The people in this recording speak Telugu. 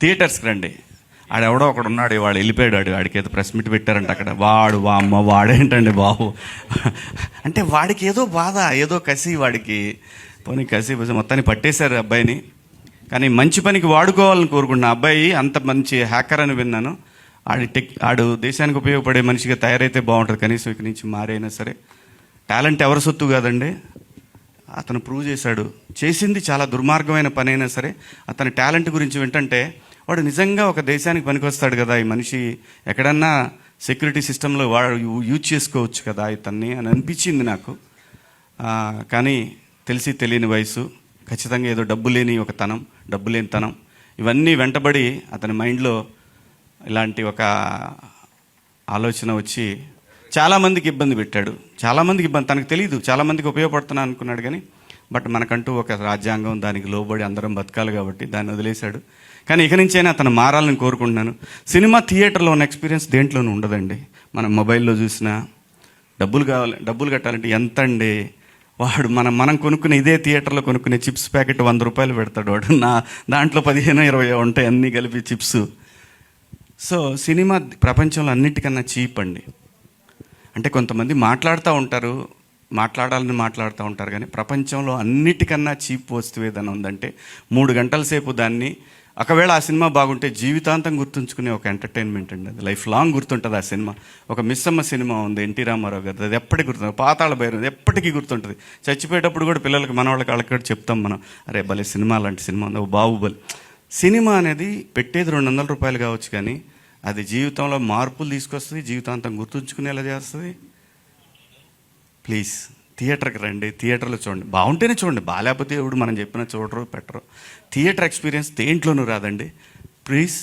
థియేటర్స్కి రండి. ఆడెవడో ఒకడు ఉన్నాడు వాడు వెళ్ళిపోయాడు వాడు వాడికి ఏదో ప్రెస్ మీట్ పెట్టారంట అక్కడ. వాడు వా అమ్మ వాడేంటండి బాబు? అంటే వాడికి ఏదో బాధ ఏదో కసి వాడికి. పోనీ కసి మొత్తాన్ని పట్టేశారు అబ్బాయిని. కానీ మంచి పనికి వాడుకోవాలని కోరుకున్న అబ్బాయి అంత మంచి హ్యాకర్ అని విన్నాను. ఆడి టెక్ ఆడు దేశానికి ఉపయోగపడే మనిషిగా తయారైతే బాగుంటుంది. కనీసం ఇక్కడి నుంచి మారైనా సరే. టాలెంట్ ఎవరి సొత్తు కాదండి. అతను ప్రూవ్ చేశాడు. చేసింది చాలా దుర్మార్గమైన పని అయినా సరే. అతని టాలెంట్ గురించి వింటంటే వాడు నిజంగా ఒక దేశానికి పనికొస్తాడు కదా ఈ మనిషి ఎక్కడన్నా సెక్యూరిటీ సిస్టంలో వాడు యూ- యూజ్ చేసుకోవచ్చు కదా ఇతన్ని అని అనిపించింది నాకు. కానీ తెలిసి తెలియని వయసు ఖచ్చితంగా ఏదో డబ్బు లేని ఒక తనం డబ్బు లేని తనం. ఇవన్నీ వెంటబడి అతని మైండ్లో ఇలాంటి ఒక ఆలోచన వచ్చి చాలామందికి ఇబ్బంది పెట్టాడు. చాలామందికి ఇబ్బంది తనకు తెలియదు చాలామందికి ఉపయోగపడుతున్నా అనుకున్నాడు కానీ బట్ మనకంటూ ఒక రాజ్యాంగం దానికి లోబడి అందరం బతకాలి కాబట్టి దాన్ని వదిలేశాడు. కానీ ఇక నుంచైనా అతను మారాలని కోరుకుంటున్నాను. సినిమా థియేటర్లో ఉన్న ఎక్స్పీరియన్స్ దేంట్లోనూ ఉండదండి. మనం మొబైల్లో చూసినా డబ్బులు కావాలి డబ్బులు కట్టాలంటే ఎంత అండి వాడు మనం మనం కొనుక్కునే ఇదే థియేటర్లో కొనుక్కునే చిప్స్ ప్యాకెట్ వంద రూపాయలు పెడతాడు వాడు. నా దాంట్లో పదిహేను ఇరవై ఉంటాయి అన్నీ కలిపి చిప్స్. సో సినిమా ప్రపంచంలో అన్నిటికన్నా చీప్ అండి. అంటే కొంతమంది మాట్లాడుతూ ఉంటారు మాట్లాడాలని మాట్లాడుతూ ఉంటారు కానీ ప్రపంచంలో అన్నిటికన్నా చీప్ వస్తువు ఏదైనా ఉందంటే మూడు గంటల సేపు దాన్ని ఒకవేళ ఆ సినిమా బాగుంటే జీవితాంతం గుర్తుంచుకునే ఒక ఎంటర్టైన్మెంట్ అండి అది. లైఫ్ లాంగ్ గుర్తుంటుంది ఆ సినిమా. ఒక మిస్సమ్మ సినిమా ఉంది ఎన్టీ రామారావు గారు అది ఎప్పటికీ గుర్తుంది పాతాళ భైరం ఎప్పటికీ గుర్తుంటుంది. చచ్చిపోయేటప్పుడు కూడా పిల్లలకి మన వాళ్ళకి వాళ్ళకి కూడా చెప్తాం మనం. అరే భలే సినిమా లాంటి సినిమా ఉంది. ఓ బాహుబలి. సినిమా అనేది పెట్టేది రెండు వందల రూపాయలు కావచ్చు కానీ అది జీవితంలో మార్పులు తీసుకొస్తుంది జీవితాంతం గుర్తుంచుకునేలా చేస్తుంది. ప్లీజ్ థియేటర్కి రండి థియేటర్లో చూడండి. బాగుంటేనే చూడండి. బాగాలేకపోతే ఎవడు మనం చెప్పిన చూడరు పెట్టరు. థియేటర్ ఎక్స్పీరియన్స్ దేంట్లోనూ రాదండి. ప్లీజ్